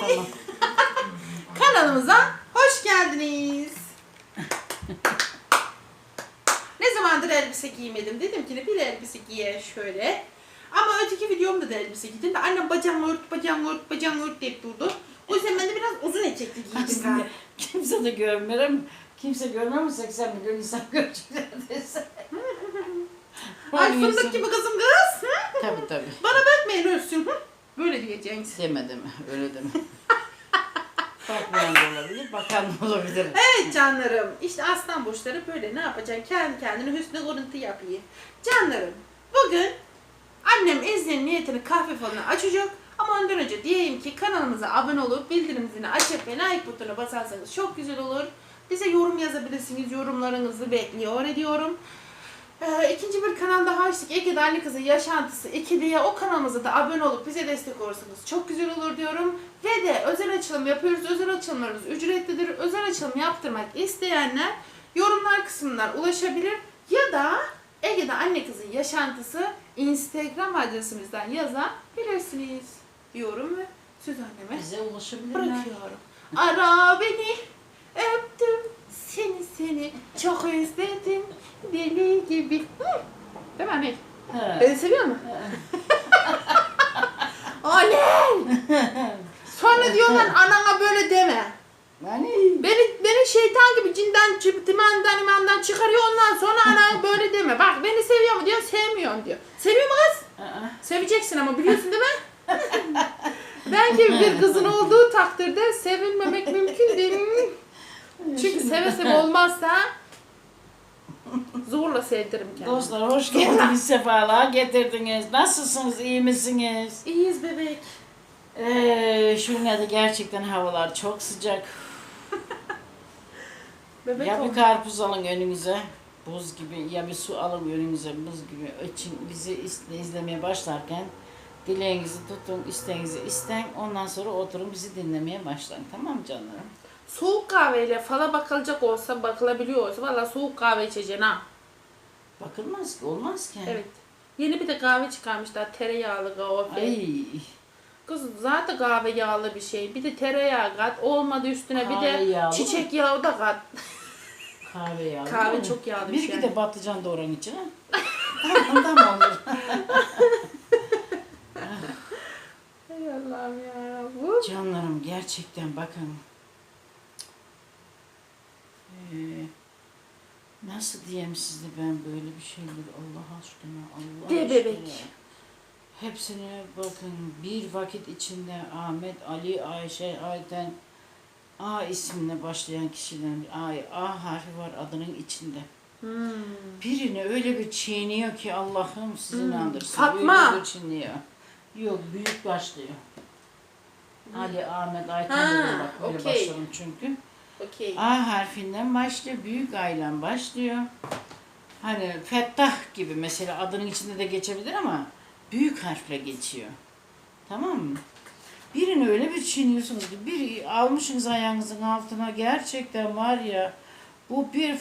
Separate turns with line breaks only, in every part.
Tamam.
Kanalımıza hoş geldiniz. ne zamandır elbise giymedim. Dedim ki bir elbise giye şöyle. Ama öteki videomda da elbise giydim de annem bacağımı ört, bacağımı ört, bacağımı ört deyip durdu. O yüzden ben de biraz uzun etekli giydim galiba.
kimse de görmüyorum. Kimse görmüyor mu 80 milyon insan görecek neredeyse.
Ay fındık gibi kızım kız. Hı?
Tabii tabii.
Bana bakmayın ölsün. Hı? Böyle diyeceksiniz.
Deme deme. Öyle deme. Bakmayan da olabilir, bakan da olabilir.
Evet canlarım. İşte aslan burçları böyle ne yapacaksın? Kendi kendine hüsnü görüntü yapıyor. Canlarım. Bugün annem Ezgi'nin niyetini kahve falını açacak. Ama ondan önce diyeyim ki kanalımıza abone olup bildirim zilini açıp ve like butonuna basarsanız çok güzel olur. Bize yorum yazabilirsiniz. Yorumlarınızı bekliyor ediyorum. Ee, ikinci bir kanal daha açtık. Ege'de Anne Kızı Yaşantısı 2 diye o kanalımıza da abone olup bize destek olursanız çok güzel olur diyorum. Ve de özel açılım yapıyoruz. Özel açılımlarımız ücretlidir. Özel açılım yaptırmak isteyenler yorumlar kısmından ulaşabilir. Ya da Ege'de Anne Kızı Yaşantısı Instagram adresimizden yazabilirsiniz diyorum ve söz anneme
Bize ulaşabilirler.
bırakıyorum. Ara beni, öptüm seni seni, çok özledim deli gibi. Hı. Değil mi anne?
He.
Beni seviyor mu? Anne! Sonra diyorlar anana böyle deme.
Yani
Beni beni şeytan gibi cinden, cib- dimenden, çıkarıyor ondan sonra ana böyle deme. Bak beni seviyor mu diyor, sevmiyorum diyor. Seviyor mu kız?
Aa,
Seveceksin ama biliyorsun değil mi? ben gibi bir kızın olduğu takdirde sevilmemek mümkün değil. Çünkü seve seve olmazsa zorla sevdiririm kendimi.
Dostlar hoş geldiniz, sefalar getirdiniz. Nasılsınız, iyi misiniz?
İyiyiz bebek.
Ee, şu günlerde gerçekten havalar çok sıcak.
Bebek
ya bir karpuz alın önünüze, buz gibi, ya bir su alın önünüze, buz gibi. Için bizi izlemeye başlarken dileğinizi tutun, isteğinizi isten. Ondan sonra oturun bizi dinlemeye başlayın. Tamam mı canlarım?
Soğuk kahveyle fala bakılacak olsa bakılabiliyor olsa valla soğuk kahve içeceksin ha.
Bakılmaz ki, olmaz ki.
Evet. Yeni bir de kahve çıkarmışlar tereyağlı kahve.
Ay,
Kız zaten kahve yağlı bir şey. Bir de tereyağı kat. Olmadı üstüne bir
Kahve
de
yağlı
çiçek yağı da kat.
kahve yağlı.
Kahve
mi?
çok yağlı bir
Bir
şey.
iki de patlıcan doğran içine. tamam, tamam olur.
Hay Allah'ım ya.
Canlarım gerçekten bakın. Ee, nasıl diyeyim size ben böyle bir şeyler Allah aşkına Allah
De
aşkına.
bebek.
Hepsine bakın bir vakit içinde Ahmet, Ali, Ayşe, Ayten A ismine başlayan kişilerin A, A harfi var adının içinde.
Hmm.
Birini öyle bir çiğniyor ki Allah'ım sizi
Hmm.
inandırsın.
Fatma.
Öyle bir çiğniyor. Yok büyük başlıyor. Ali, Ahmet, Ayten
Ha,
bak böyle
okey.
başladım çünkü.
Okey.
A harfinden başlıyor, büyük ailem başlıyor. Hani Fettah gibi mesela adının içinde de geçebilir ama büyük harfle geçiyor. Tamam mı? Birini öyle bir çiğniyorsunuz ki bir almışsınız ayağınızın altına gerçekten var ya bu bir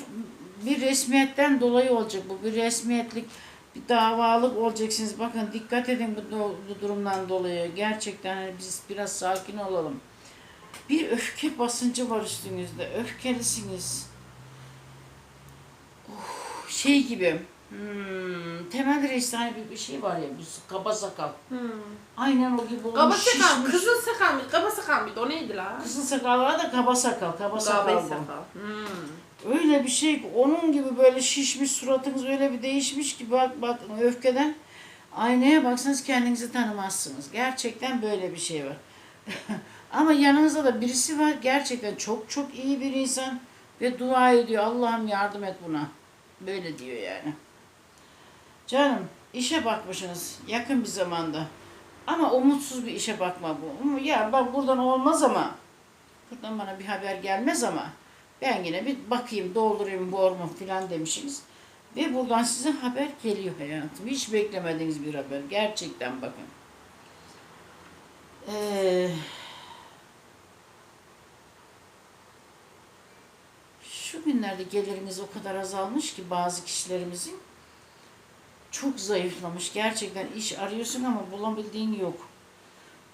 bir resmiyetten dolayı olacak bu bir resmiyetlik bir davalık olacaksınız. Bakın dikkat edin bu, bu durumdan dolayı. Gerçekten hani biz biraz sakin olalım. Bir öfke basıncı var üstünüzde. Öfkelisiniz. Oh, şey gibi. Hmm, temel reis'te hani bir, bir şey var ya, bu kaba sakal.
Hmm.
Aynen o gibi olmuş,
Kaba sakal,
şişmiş.
kızıl sakal mı? Kaba sakal mıydı? O neydi la?
Kızın sakalları da kaba sakal, kaba sakal
Kaba sakal. Hmm.
Öyle bir şey, onun gibi böyle şişmiş suratınız öyle bir değişmiş ki bak bak öfkeden aynaya baksanız kendinizi tanımazsınız. Gerçekten böyle bir şey var. Ama yanınızda da birisi var gerçekten çok çok iyi bir insan ve dua ediyor Allah'ım yardım et buna. Böyle diyor yani. Canım işe bakmışsınız yakın bir zamanda. Ama umutsuz bir işe bakma bu. Ya bak buradan olmaz ama. Buradan bana bir haber gelmez ama. Ben yine bir bakayım doldurayım borumu falan demişsiniz. Ve buradan size haber geliyor hayatım. Hiç beklemediğiniz bir haber. Gerçekten bakın. Ee, şu günlerde gelirimiz o kadar azalmış ki bazı kişilerimizin çok zayıflamış. Gerçekten iş arıyorsun ama bulabildiğin yok.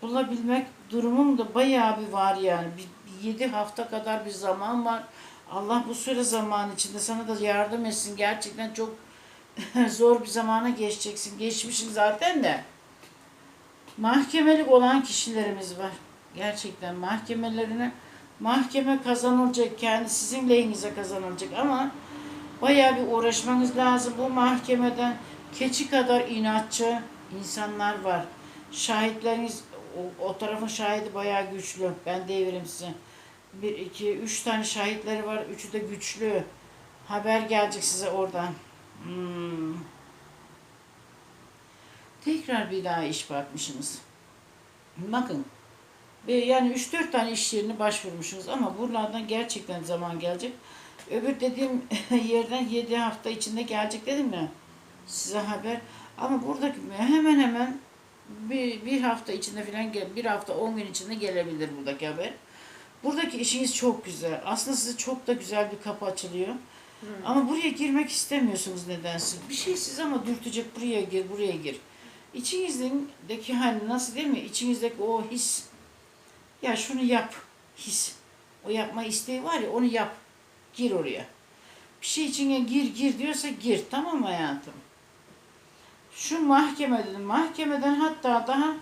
bulabilmek durumum da bayağı bir var yani. Bir, yedi hafta kadar bir zaman var. Allah bu süre zaman içinde sana da yardım etsin. Gerçekten çok zor bir zamana geçeceksin. Geçmişsin zaten de. Mahkemelik olan kişilerimiz var. Gerçekten mahkemelerine mahkeme kazanılacak. Kendi sizin lehinize kazanılacak ama bayağı bir uğraşmanız lazım. Bu mahkemeden keçi kadar inatçı insanlar var. Şahitleriniz o, o tarafın şahidi bayağı güçlü. Ben devirim size. Bir, iki, üç tane şahitleri var. Üçü de güçlü. Haber gelecek size oradan. Hmm. Tekrar bir daha iş bakmışsınız. Bakın. Yani 3-4 tane iş yerine başvurmuşsunuz ama buralardan gerçekten zaman gelecek. Öbür dediğim yerden 7 hafta içinde gelecek dedim ya size haber. Ama buradaki hemen hemen bir, bir hafta içinde falan gel, bir hafta 10 gün içinde gelebilir buradaki haber. Buradaki işiniz çok güzel. Aslında size çok da güzel bir kapı açılıyor. Ama buraya girmek istemiyorsunuz nedense. Bir şey siz ama dürtecek buraya gir, buraya gir. İçinizdeki hani nasıl değil mi? İçinizdeki o his. Ya şunu yap. His. O yapma isteği var ya onu yap. Gir oraya. Bir şey içine gir gir diyorsa gir. Tamam mı hayatım? Şu mahkeme dedim. Mahkemeden hatta daha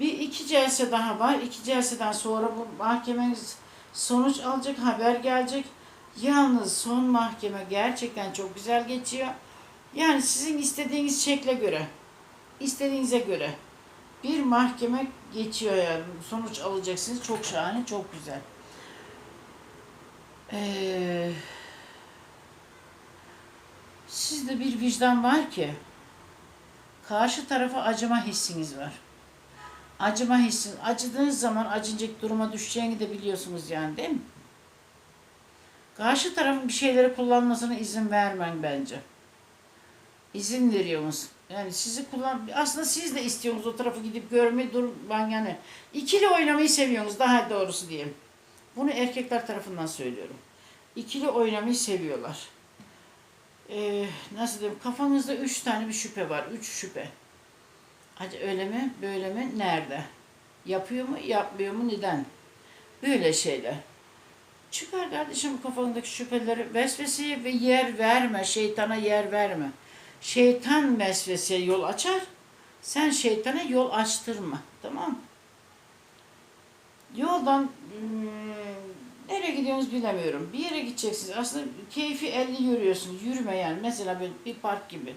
bir iki celse daha var. İki celseden sonra bu mahkemeniz sonuç alacak, haber gelecek. Yalnız son mahkeme gerçekten çok güzel geçiyor. Yani sizin istediğiniz şekle göre, istediğinize göre bir mahkeme geçiyor yani. Sonuç alacaksınız. Çok şahane, çok güzel. Ee, sizde bir vicdan var ki karşı tarafa acıma hissiniz var. Acıma hissin. Acıdığınız zaman acınacak duruma düşeceğini de biliyorsunuz yani değil mi? Karşı tarafın bir şeyleri kullanmasına izin vermen bence. İzin veriyorsunuz. Yani sizi kullan aslında siz de istiyorsunuz o tarafı gidip görmeyi dur ben yani ikili oynamayı seviyorsunuz daha doğrusu diyeyim. Bunu erkekler tarafından söylüyorum. İkili oynamayı seviyorlar. Ee, nasıl diyeyim kafanızda üç tane bir şüphe var. Üç şüphe. Hadi öyle mi? Böyle mi? Nerede? Yapıyor mu? Yapmıyor mu? Neden? Böyle şeyler. Çıkar kardeşim kafandaki şüpheleri, vesveseye ve yer verme, şeytana yer verme. Şeytan vesveseye yol açar, sen şeytana yol açtırma. Tamam mı? Yoldan hmm, nereye gidiyorsunuz bilemiyorum. Bir yere gideceksiniz. Aslında keyfi elli yürüyorsunuz. Yürüme yani. Mesela böyle bir park gibi.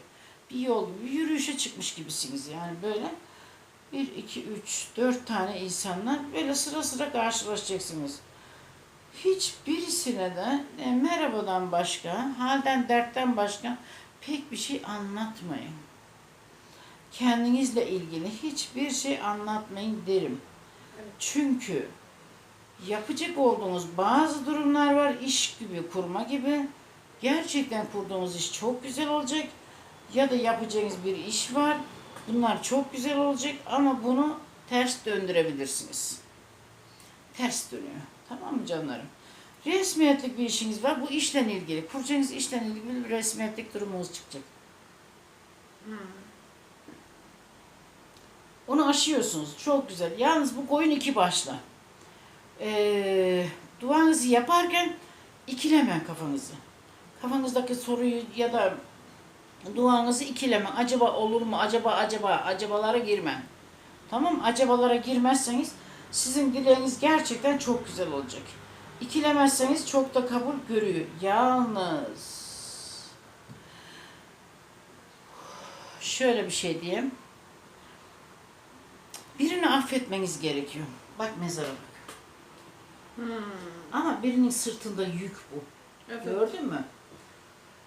Bir yol gibi. Yürüyüşe çıkmış gibisiniz yani böyle. Bir, iki, üç, dört tane insanlar böyle sıra sıra karşılaşacaksınız hiçbirisine de e, merhabadan başka, halden dertten başka pek bir şey anlatmayın. Kendinizle ilgili hiçbir şey anlatmayın derim.
Evet.
Çünkü yapacak olduğunuz bazı durumlar var, iş gibi, kurma gibi. Gerçekten kurduğunuz iş çok güzel olacak. Ya da yapacağınız bir iş var. Bunlar çok güzel olacak ama bunu ters döndürebilirsiniz ters dönüyor. Tamam mı canlarım? Resmiyetlik bir işiniz var. Bu işle ilgili. Kuracağınız işle ilgili bir resmiyetlik durumunuz çıkacak.
Hmm.
Onu aşıyorsunuz. Çok güzel. Yalnız bu koyun iki başla. Ee, duanızı yaparken ikilemen kafanızı. Kafanızdaki soruyu ya da duanızı ikileme. Acaba olur mu? Acaba acaba acabalara girmen. Tamam? Acabalara girmezseniz sizin dileğiniz gerçekten çok güzel olacak. İkilemezseniz çok da kabul görüyor. Yalnız şöyle bir şey diyeyim. Birini affetmeniz gerekiyor. Bak mezara bak.
Hmm.
Ama birinin sırtında yük bu.
Evet.
Gördün mü?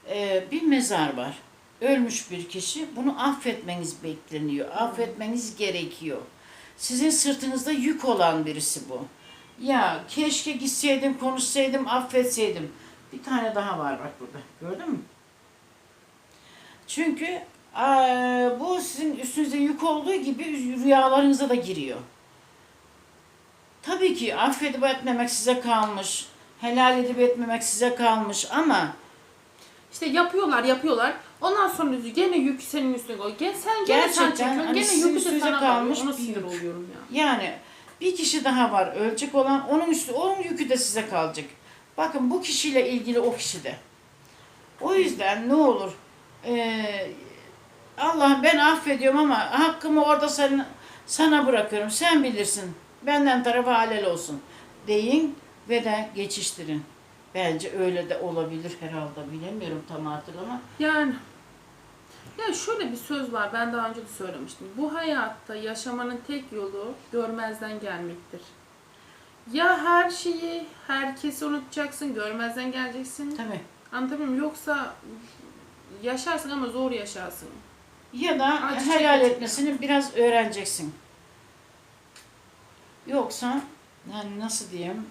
Ee, bir mezar var. Ölmüş bir kişi. Bunu affetmeniz bekleniyor. Affetmeniz gerekiyor. Sizin sırtınızda yük olan birisi bu. Ya keşke gitseydim, konuşsaydım, affetseydim. Bir tane daha var bak burada. Gördün mü? Çünkü eee, bu sizin üstünüze yük olduğu gibi rüyalarınıza da giriyor. Tabii ki affedip etmemek size kalmış. Helal edip etmemek size kalmış ama
İşte yapıyorlar yapıyorlar. Ondan sonra gene yük senin üstüne koy. Gene sen gene sen
Gerçekten
çekiyorsun.
hani
Gene
sizin üstünüze
sana
kalmış
kalmış. Ona
bir
sinir
yük.
oluyorum ya.
Yani bir kişi daha var ölecek olan onun üstü onun yükü de size kalacak. Bakın bu kişiyle ilgili o kişi de. O yüzden ne olur eee Allah'ım ben affediyorum ama hakkımı orada sen, sana bırakıyorum. Sen bilirsin. Benden tarafa halel olsun. Deyin ve de geçiştirin. Bence öyle de olabilir herhalde. Bilemiyorum tam artık ama.
Yani ya şöyle bir söz var. Ben daha önce de söylemiştim. Bu hayatta yaşamanın tek yolu görmezden gelmektir. Ya her şeyi, herkesi unutacaksın, görmezden geleceksin.
Tabii.
Anlatabiliyor muyum? Yoksa yaşarsın ama zor yaşarsın.
Ya da
Acı
helal
çekecek
etmesini biraz öğreneceksin. Yoksa yani nasıl diyeyim?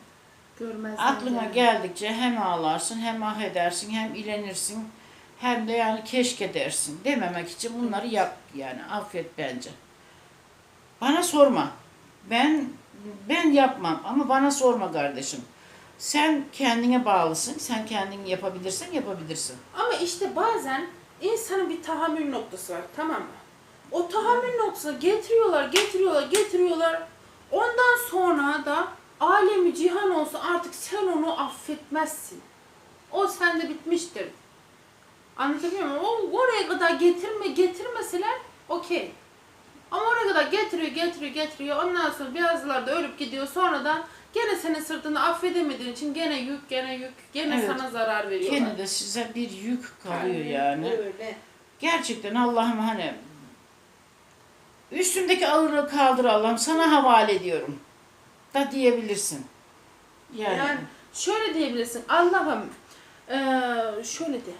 Görmezden gelmek.
geldikçe hem ağlarsın hem ah edersin hem ilenirsin hem de yani keşke dersin. Dememek için bunları yap yani affet bence. Bana sorma. Ben ben yapmam ama bana sorma kardeşim. Sen kendine bağlısın. Sen kendin yapabilirsin, yapabilirsin.
Ama işte bazen insanın bir tahammül noktası var tamam mı? O tahammül noktasına getiriyorlar, getiriyorlar, getiriyorlar. Ondan sonra da alemi cihan olsa artık sen onu affetmezsin. O sende bitmiştir. Anlatabiliyor muyum? O oraya kadar getirme getirmeseler okey. Ama oraya kadar getiriyor, getiriyor, getiriyor. Ondan sonra bazıları da ölüp gidiyor. Sonradan gene senin sırtını affedemediğin için gene yük, gene yük, gene
Evet.
sana zarar veriyorlar.
Gene de size bir yük kalıyor yani.
Öyle.
Gerçekten Allah'ım hani üstümdeki ağırlığı kaldır Allah'ım sana havale ediyorum da diyebilirsin. Yani,
Yani şöyle diyebilirsin. Allah'ım eee, şöyle de.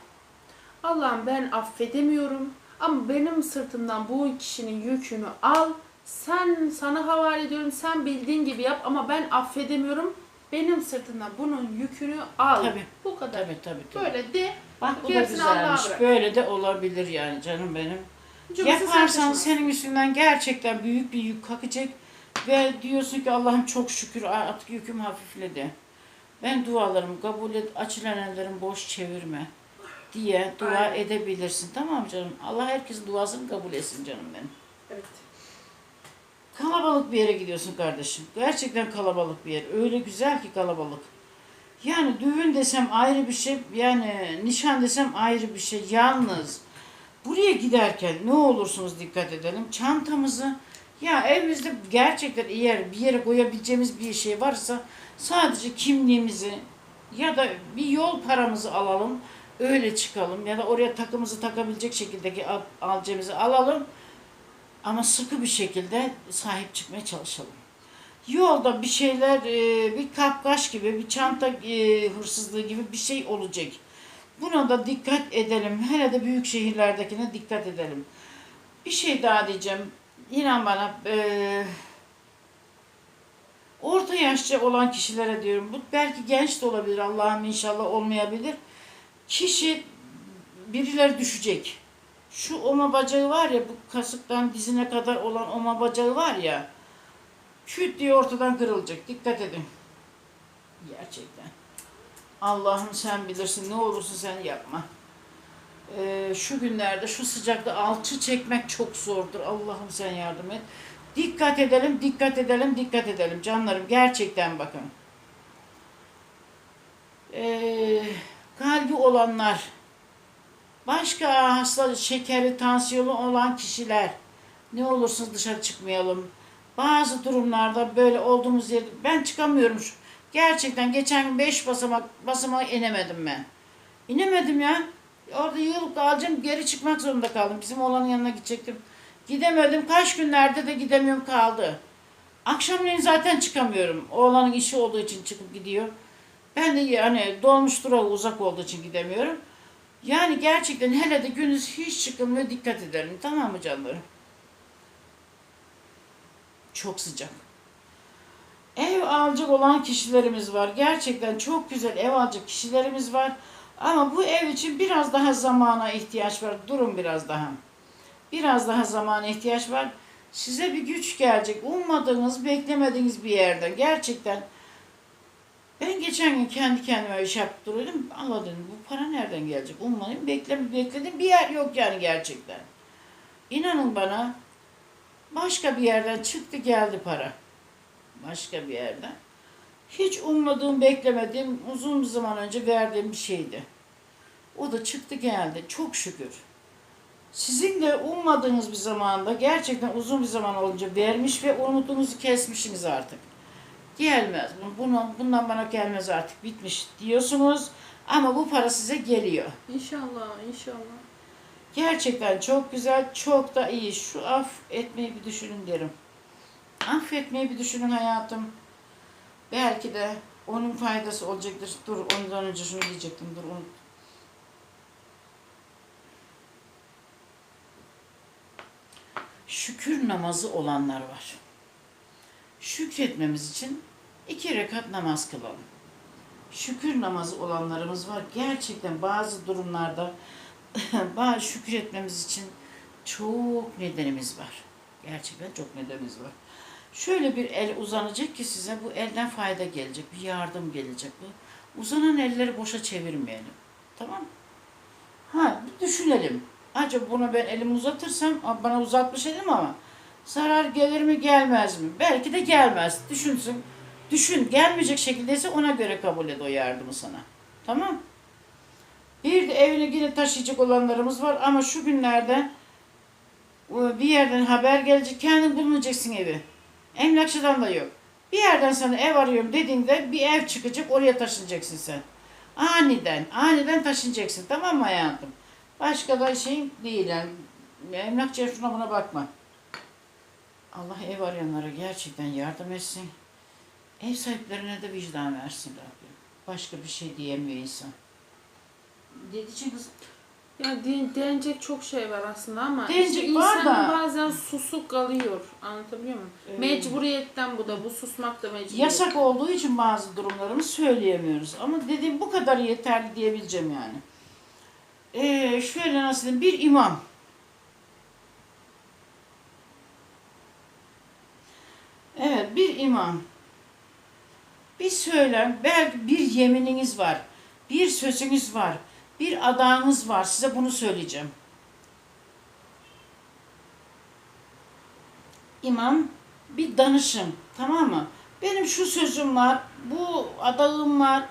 Allah'ım ben affedemiyorum ama benim sırtımdan bu kişinin yükünü al. Sen sana havale ediyorum. Sen bildiğin gibi yap ama ben affedemiyorum. Benim sırtımdan bunun yükünü al.
Tabii.
Bu kadar.
tabii tabii. tabii.
Böyle de
Bak bu da
gerisini Allah'a
güzelmiş.
bırak.
Böyle de olabilir yani canım benim.
cümlesi
Yaparsan senin üstünden gerçekten büyük bir yük kalkacak ve diyorsun ki Allah'ım çok şükür artık yüküm hafifledi. Ben dualarımı kabul et, açılan ellerim boş çevirme diye dua
Aynen.
edebilirsin. Tamam canım. Allah herkesin duasını kabul etsin canım benim.
Evet.
Kalabalık bir yere gidiyorsun kardeşim. Gerçekten kalabalık bir yer. Öyle güzel ki kalabalık. Yani düğün desem ayrı bir şey, yani nişan desem ayrı bir şey. Yalnız buraya giderken ne olursunuz dikkat edelim. Çantamızı ya evimizde gerçekten eğer bir yere koyabileceğimiz bir şey varsa sadece kimliğimizi ya da bir yol paramızı alalım. Öyle çıkalım ya da oraya takımızı takabilecek şekildeki al- alalım. Ama sıkı bir şekilde sahip çıkmaya çalışalım. Yolda bir şeyler, e, bir kapkaç gibi, bir çanta e, hırsızlığı gibi bir şey olacak. Buna da dikkat edelim. Hele de büyük şehirlerdekine dikkat edelim. Bir şey daha diyeceğim. İnan bana, e, orta yaşça olan kişilere diyorum. Bu belki genç de olabilir, Allah'ım inşallah olmayabilir. Kişi birileri düşecek şu oma bacağı var ya bu kasıktan dizine kadar olan oma bacağı var ya küt diye ortadan kırılacak. Dikkat edin. Gerçekten. Allah'ım sen bilirsin ne olursa sen yapma. Ee, şu günlerde şu sıcakta alçı çekmek çok zordur. Allah'ım sen yardım et. Dikkat edelim, dikkat edelim, dikkat edelim canlarım. Gerçekten bakın. Ee, kalbi olanlar, Başka hasta, şekeri, tansiyonu olan kişiler ne olursunuz dışarı çıkmayalım. Bazı durumlarda böyle olduğumuz yerde ben çıkamıyorum. Şu- Gerçekten geçen gün 5 basamak basamak inemedim ben. İnemedim ya. Orada yığılıp kalacağım geri çıkmak zorunda kaldım. Bizim oğlanın yanına gidecektim. Gidemedim. Kaç günlerde de gidemiyorum kaldı. Akşamleyin zaten çıkamıyorum. Oğlanın işi olduğu için çıkıp gidiyor. Ben de yani dolmuş durağı uzak olduğu için gidemiyorum. Yani gerçekten hele de gündüz hiç çıkılmıyor dikkat edelim tamam mı canlarım? Çok sıcak. Ev alacak olan kişilerimiz var. Gerçekten çok güzel ev alacak kişilerimiz var. Ama bu ev için biraz daha zamana ihtiyaç var. Durun biraz daha. Biraz daha zamana ihtiyaç var. Size bir güç gelecek. Ummadığınız, beklemediğiniz bir yerden. Gerçekten Ben geçen gün kendi kendime iş yapıp duruyordum. Allah dedim bu para nereden gelecek? Ummayın bekledim bekledim bir yer yok yani gerçekten. İnanın bana başka bir yerden çıktı geldi para. Başka bir yerden. Hiç ummadığım, beklemediğim, uzun bir zaman önce verdiğim bir şeydi. O da çıktı geldi. Çok şükür. Sizin de ummadığınız bir zamanda gerçekten uzun bir zaman olunca vermiş ve umudunuzu kesmişsiniz artık. Gelmez. Bunu, bundan bana gelmez artık. Bitmiş diyorsunuz. Ama bu para size geliyor.
İnşallah, inşallah.
Gerçekten çok güzel, çok da iyi. Şu af etmeyi bir düşünün derim. Affetmeyi bir düşünün hayatım. Belki de onun faydası olacaktır. Dur ondan önce şunu diyecektim. Dur onu. Şükür namazı olanlar var. Şükretmemiz için iki rekat namaz kılalım. Şükür namazı olanlarımız var. Gerçekten bazı durumlarda bazı şükretmemiz için çok nedenimiz var. Gerçekten çok nedenimiz var. Şöyle bir el uzanacak ki size bu elden fayda gelecek, bir yardım gelecek. Bu uzanan elleri boşa çevirmeyelim. Tamam? Ha, bir düşünelim. Acaba bunu ben elimi uzatırsam, "Aa, bana uzatmış elim ama zarar gelir mi gelmez mi? Belki de gelmez. Düşünsün. Düşün. Gelmeyecek şekildeyse ona göre kabul et o yardımı sana. Tamam bir de evine yine taşıyacak olanlarımız var ama şu günlerde e, bir yerden haber gelecek. Kendin bulunacaksın evi. Emlakçıdan da yok. Bir yerden sana ev arıyorum dediğinde bir ev çıkacak oraya taşınacaksın sen. Aniden, aniden taşınacaksın. Tamam mı hayatım? Başka da şey değil yani. Emlakçıya şuna buna bakma. Allah ev arayanlara gerçekten yardım etsin. Ev sahiplerine de vicdan versin Rabbim. Başka bir şey diyemiyor insan. Diyeceksin kızım?
Ya de- denecek çok şey var aslında ama
Denecek
işte
var
insan
da-
bazen susuk kalıyor. Anlatabiliyor muyum?
Evet.
Mecburiyetten bu da bu susmak da mecburiyet.
Yasak olduğu için bazı durumlarımı söyleyemiyoruz. Ama dediğim bu kadar yeterli diyebileceğim yani. Ee, şöyle nasıl diyeyim, bir imam. Evet, bir imam. Bir söylem, belki bir yemininiz var, bir sözünüz var, bir adağınız var. Size bunu söyleyeceğim. İmam bir danışın, tamam mı? Benim şu sözüm var, bu adağım var.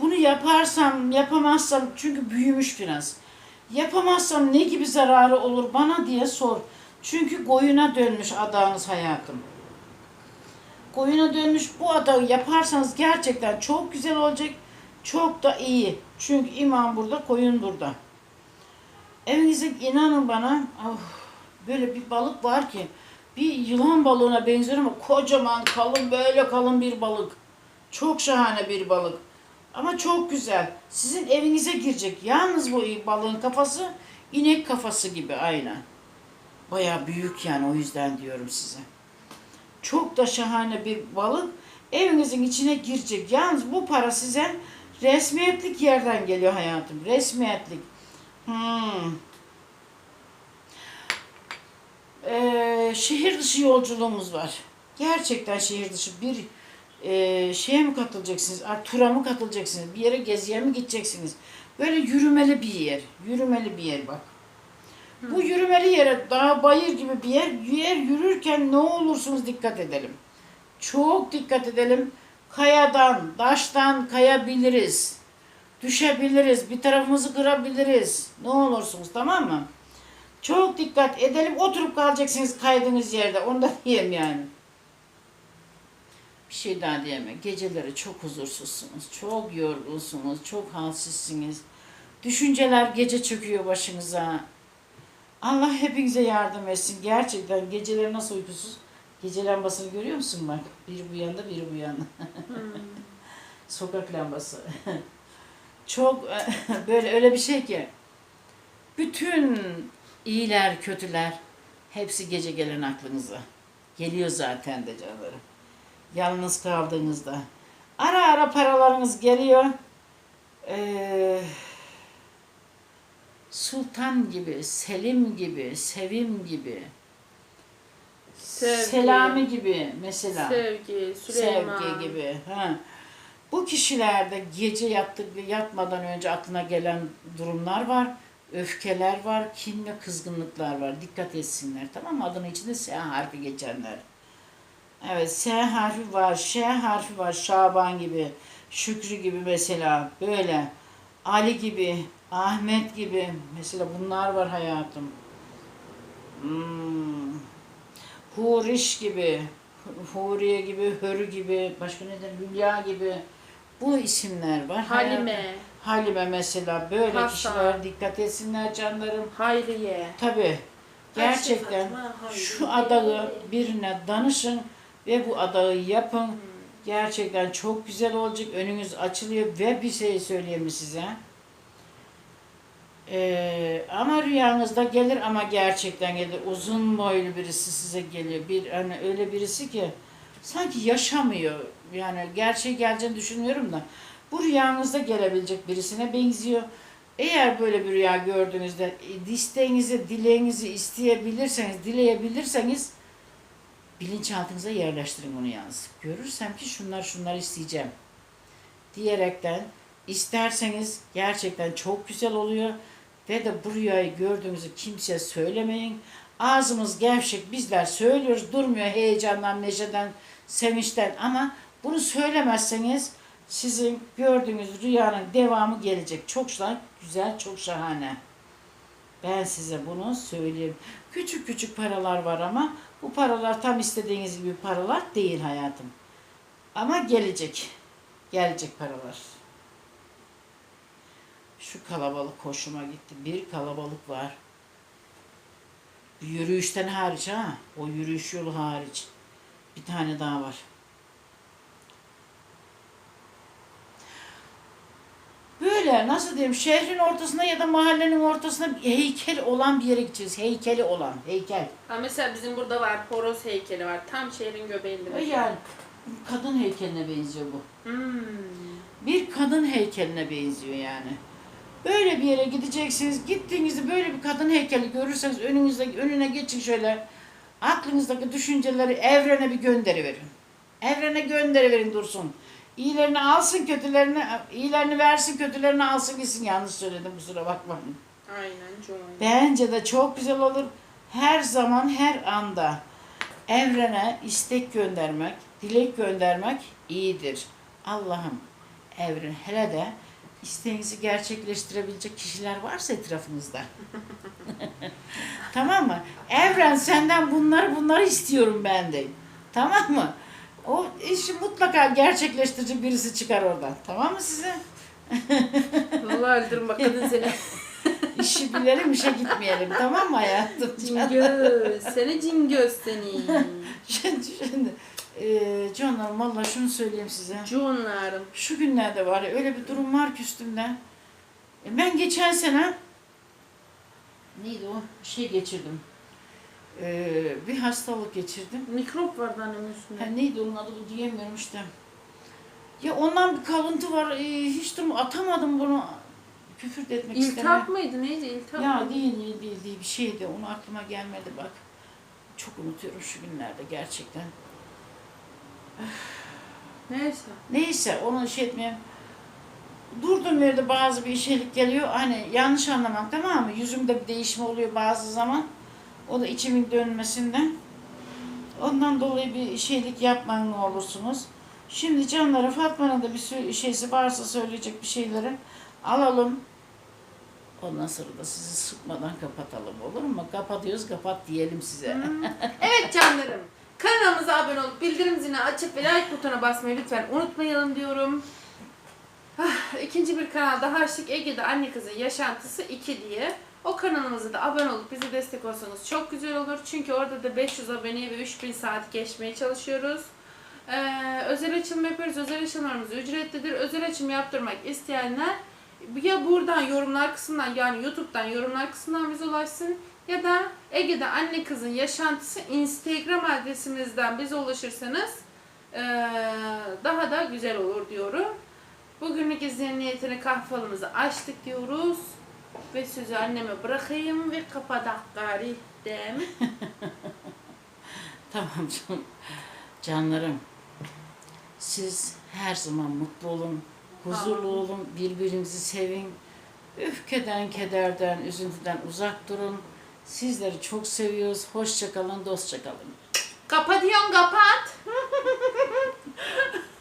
Bunu yaparsam, yapamazsam çünkü büyümüş biraz. Yapamazsam ne gibi zararı olur bana diye sor. Çünkü koyuna dönmüş adağınız hayatım. Koyuna dönmüş bu adağı yaparsanız gerçekten çok güzel olacak. Çok da iyi. Çünkü imam burada, koyun burada. Evinize inanın bana, of, böyle bir balık var ki bir yılan balığına benziyor ama kocaman kalın böyle kalın bir balık. Çok şahane bir balık. Ama çok güzel. Sizin evinize girecek. Yalnız bu balığın kafası inek kafası gibi aynen. Baya büyük yani o yüzden diyorum size. Çok da şahane bir balık. Evinizin içine girecek. Yalnız bu para size resmiyetlik yerden geliyor hayatım. Resmiyetlik. Hmm. Ee, şehir dışı yolculuğumuz var. Gerçekten şehir dışı bir e, şeye mi katılacaksınız? Tura mı katılacaksınız? Bir yere geziye mi gideceksiniz? Böyle yürümeli bir yer. Yürümeli bir yer bak. Bu yürümeli yere daha bayır gibi bir yer. Yer yürürken ne olursunuz dikkat edelim. Çok dikkat edelim. Kayadan, taştan kayabiliriz. Düşebiliriz. Bir tarafımızı kırabiliriz. Ne olursunuz tamam mı? Çok dikkat edelim. Oturup kalacaksınız kaydığınız yerde. Onu da diyeyim yani. Bir şey daha diyemem. Geceleri çok huzursuzsunuz. Çok yorgunsunuz. Çok halsizsiniz. Düşünceler gece çöküyor başınıza. Allah hepinize yardım etsin. Gerçekten geceleri nasıl uykusuz? Gece lambasını görüyor musun bak? Biri bu yanda, biri bu yanda.
Hmm.
Sokak lambası. Çok böyle öyle bir şey ki. Bütün iyiler, kötüler hepsi gece gelen aklınıza. Geliyor zaten de canlarım. Yalnız kaldığınızda. Ara ara paralarınız geliyor. Ee, Sultan gibi, Selim gibi, Sevim gibi,
Sevgi.
Selami gibi mesela.
Sevgi, Süleyman.
Sevgi gibi. Ha. Bu kişilerde gece yattık yatmadan önce aklına gelen durumlar var. Öfkeler var, kin ve kızgınlıklar var. Dikkat etsinler tamam mı? Adının içinde S harfi geçenler. Evet S harfi var, Ş harfi var. Şaban gibi, Şükrü gibi mesela böyle. Ali gibi, Ahmet gibi. Mesela bunlar var hayatım. Hmm. Huriş gibi, Huriye gibi, Hörü gibi, başka neden Hülya gibi bu isimler var. Hayatım.
Halime,
Halime mesela böyle
Hasan.
kişiler dikkat etsinler canlarım.
Hayriye.
Tabi gerçekten şu adağı birine danışın ve bu adağı yapın. Gerçekten çok güzel olacak. Önünüz açılıyor ve bir şey söyleyeyim size? Ee, ama rüyanızda gelir ama gerçekten gelir. Uzun boylu birisi size geliyor. Bir hani öyle birisi ki sanki yaşamıyor. Yani gerçeği geleceğini düşünmüyorum da. Bu rüyanızda gelebilecek birisine benziyor. Eğer böyle bir rüya gördüğünüzde e, isteğinizi, dileğinizi isteyebilirseniz, dileyebilirseniz bilinçaltınıza yerleştirin onu yalnız. Görürsem ki şunlar şunlar isteyeceğim diyerekten isterseniz gerçekten çok güzel oluyor. Ve de bu rüyayı gördüğünüzü kimseye söylemeyin. Ağzımız gevşek bizler söylüyoruz durmuyor heyecandan, neşeden, sevinçten ama bunu söylemezseniz sizin gördüğünüz rüyanın devamı gelecek. Çok güzel, çok şahane. Ben size bunu söyleyeyim. Küçük küçük paralar var ama bu paralar tam istediğiniz gibi paralar değil hayatım. Ama gelecek. Gelecek paralar. Şu kalabalık hoşuma gitti. Bir kalabalık var. Yürüyüşten hariç ha. O yürüyüş yolu hariç. Bir tane daha var. Böyle nasıl diyeyim şehrin ortasında ya da mahallenin ortasında bir heykel olan bir yere gideceğiz. Heykeli olan heykel.
Ha mesela bizim burada var horoz heykeli var. Tam şehrin göbeğinde.
E Yani kadın heykeline benziyor bu.
Hmm.
Bir kadın heykeline benziyor yani. Böyle bir yere gideceksiniz. Gittiğinizde böyle bir kadın heykeli görürseniz önünüzde önüne geçin şöyle. Aklınızdaki düşünceleri evrene bir gönderiverin. Evrene gönderiverin dursun. İyilerini alsın, kötülerini iyilerini versin, kötülerini alsın gitsin. Yanlış söyledim kusura bakmayın.
Aynen Joy.
Bence de çok güzel olur. Her zaman, her anda evrene istek göndermek, dilek göndermek iyidir. Allah'ım evren hele de isteğinizi gerçekleştirebilecek kişiler varsa etrafınızda. tamam mı? Evren senden bunları bunları istiyorum ben de. Tamam mı? O işi mutlaka gerçekleştirecek birisi çıkar oradan. Tamam mı size?
Vallahi öldürün bak kadın seni.
İşi bilelim işe gitmeyelim. Tamam mı hayatım?
Cingöz. Seni cingöz seni.
Şimdi, şimdi e, canlarım valla şunu söyleyeyim size.
Canlarım.
Şu günlerde var ya öyle bir durum var ki üstümde. E, ben geçen sene neydi o? Bir şey geçirdim. E, bir hastalık geçirdim.
Mikrop vardı annemin
Ha,
üstünde.
neydi onun adı bu diyemiyorum işte. Ya ondan bir kalıntı var. E, hiç durum atamadım bunu. Küfür de etmek istemiyorum.
İltihap mıydı neydi iltihap
Ya
mıydı?
değil değil değil değil bir şeydi. Onu aklıma gelmedi bak. Çok unutuyorum şu günlerde gerçekten.
Neyse.
Neyse onu şey etmeyeyim. Durdum yerde bazı bir şeylik geliyor. Hani yanlış anlamak tamam mı? Yüzümde bir değişme oluyor bazı zaman. O da içimin dönmesinden. Ondan dolayı bir şeylik yapmayın ne olursunuz. Şimdi canları Fatma'nın da bir şeysi varsa söyleyecek bir şeyleri alalım. Ondan sonra da sizi sıkmadan kapatalım olur mu? Kapatıyoruz kapat diyelim size.
Evet canlarım. Kanalımıza abone olup bildirim zilini açıp ve like butonuna basmayı lütfen unutmayalım diyorum. Ah, İkinci bir kanalda Harçlık Ege'de anne kızın yaşantısı 2 diye. O kanalımıza da abone olup bize destek olsanız çok güzel olur. Çünkü orada da 500 abone ve 3000 saat geçmeye çalışıyoruz. Ee, özel açılım yapıyoruz. Özel açılımlarımız ücretlidir. Özel açım yaptırmak isteyenler ya buradan yorumlar kısmından yani YouTube'dan yorumlar kısmından bize ulaşsın ya da Ege'de anne kızın yaşantısı Instagram adresimizden bize ulaşırsanız ee, daha da güzel olur diyorum. Bugünlük izleyen niyetine kahvalımızı açtık diyoruz. Ve sözü anneme bırakayım ve kapadak gari değil mi?
Tamam canım. Canlarım. Siz her zaman mutlu olun, huzurlu olun, birbirinizi sevin. Öfkeden, kederden, üzüntüden uzak durun. Sizleri çok seviyoruz. Hoşçakalın, dostçakalın.
Kapatıyorsun kapat.